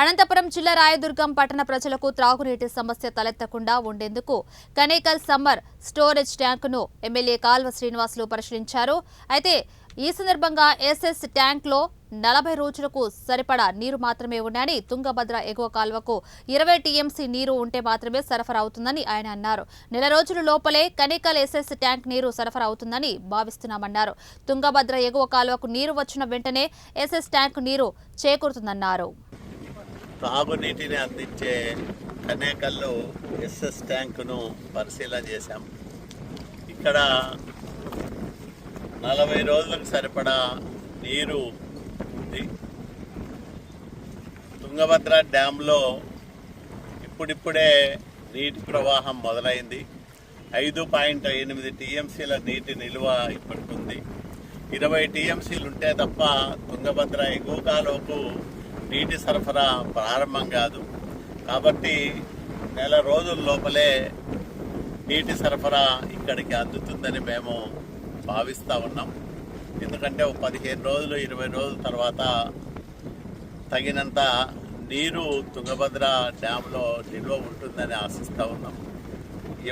అనంతపురం జిల్లా రాయదుర్గం పట్టణ ప్రజలకు త్రాగునీటి సమస్య తలెత్తకుండా ఉండేందుకు కనేకల్ సమ్మర్ స్టోరేజ్ ట్యాంకును ఎమ్మెల్యే కాల్వ శ్రీనివాసులు పరిశీలించారు. అయితే ఈ సందర్భంగా ఎస్ఎస్ ట్యాంక్లో నలభై రోజులకు సరిపడా నీరు మాత్రమే ఉన్నాయని తుంగభద్ర ఎగువ కాల్వకు ఇరవై టీఎంసీ నీరు ఉంటే మాత్రమే సరఫరా అవుతుందని ఆయన అన్నారు. నెల రోజుల లోపలే కనేకల్ ఎస్ఎస్ ట్యాంక్ నీరు సరఫరా అవుతుందని భావిస్తున్నామన్నారు. తుంగభద్ర ఎగువ కాల్వకు నీరు వచ్చిన వెంటనే ఎస్ఎస్ ట్యాంక్ నీరు చేకూరుతుందన్నారు. తాగునీటిని అందించే కనేకల్లో ఎస్ఎస్ ట్యాంకును పరిశీలన చేశాం. ఇక్కడ నలభై రోజులకు సరిపడా నీరు ఉంది. తుంగభద్ర డ్యాంలో ఇప్పుడిప్పుడే నీటి ప్రవాహం మొదలైంది. ఐదు పాయింట్ ఎనిమిది టీఎంసీల నీటి నిల్వ ఇప్పటికుంది. ఇరవై టీఎంసీలు ఉంటే తప్ప తుంగభద్ర ఎగువ కాలువకు నీటి సరఫరా ప్రారంభం కాదు. కాబట్టి నెల రోజుల లోపలే నీటి సరఫరా ఇక్కడికి అందుతుందని మేము భావిస్తూ ఉన్నాం. ఎందుకంటే ఒక పదిహేను రోజులు ఇరవై రోజుల తర్వాత తగినంత నీరు తుంగభద్ర డ్యాంలో నిల్వ ఉంటుందని ఆశిస్తూ ఉన్నాం.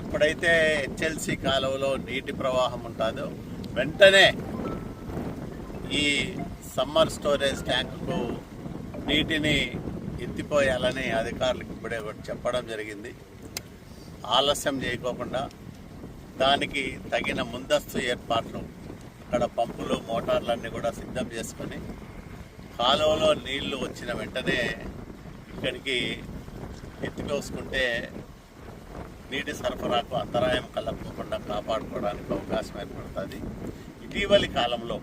ఎప్పుడైతే హెచ్ఎల్సి కాలువలో నీటి ప్రవాహం ఉంటుందో వెంటనే ఈ సమ్మర్ స్టోరేజ్ ట్యాంకుకు నీటిని ఎత్తిపోయాలని అధికారులకు ఇప్పుడే ఒకటి చెప్పడం జరిగింది. ఆలస్యం చేయకోకుండా దానికి తగిన ముందస్తు ఏర్పాట్లు అక్కడ పంపులు మోటార్లన్నీ కూడా సిద్ధం చేసుకొని కాలువలో నీళ్ళు వచ్చిన వెంటనే ఇక్కడికి ఎత్తిపోసుకుంటే నీటి సరఫరాకు అంతరాయం కలగకుండా కాపాడుకోవడానికి అవకాశం ఏర్పడుతుంది. ఇటీవలి కాలంలో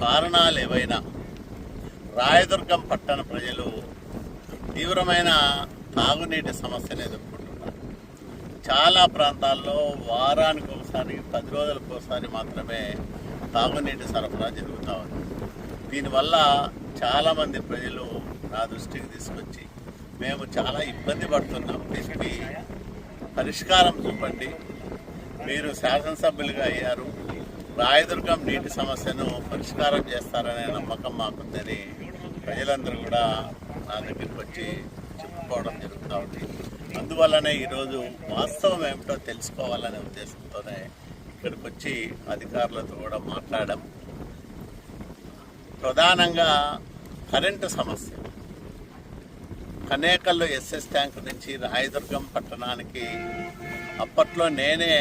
కారణాలు ఏవైనా రాయదుర్గం పట్టణ ప్రజలు తీవ్రమైన తాగునీటి సమస్యను ఎదుర్కొంటున్నారు. చాలా ప్రాంతాల్లో వారానికి ఒకసారి పది రోజులకు ఒకసారి మాత్రమే తాగునీటి సరఫరా జరుగుతూ ఉంది. దీనివల్ల చాలామంది ప్రజలు నా దృష్టికి తీసుకొచ్చి మేము చాలా ఇబ్బంది పడుతున్నాం. దీనికి పరిష్కారం చూపండి. మీరు శాసనసభ్యులుగా అయ్యారు. రాయదుర్గం నీటి సమస్యను పరిష్కారం చేస్తారనే నమ్మకం మాకుందని ప్రజలందరూ కూడా నా దగ్గరికి వచ్చి చెప్పుకోవడం జరుగుతూ ఉంది. అందువల్లనే ఈరోజు వాస్తవం ఏమిటో తెలుసుకోవాలనే ఉద్దేశంతోనే ఇక్కడికి వచ్చి అధికారులతో కూడా మాట్లాడడం ప్రధానంగా కరెంటు సమస్య. కనేకల్లో ఎస్ఎస్ ట్యాంక్ నుంచి రాయదుర్గం పట్టణానికి అప్పట్లో నేనే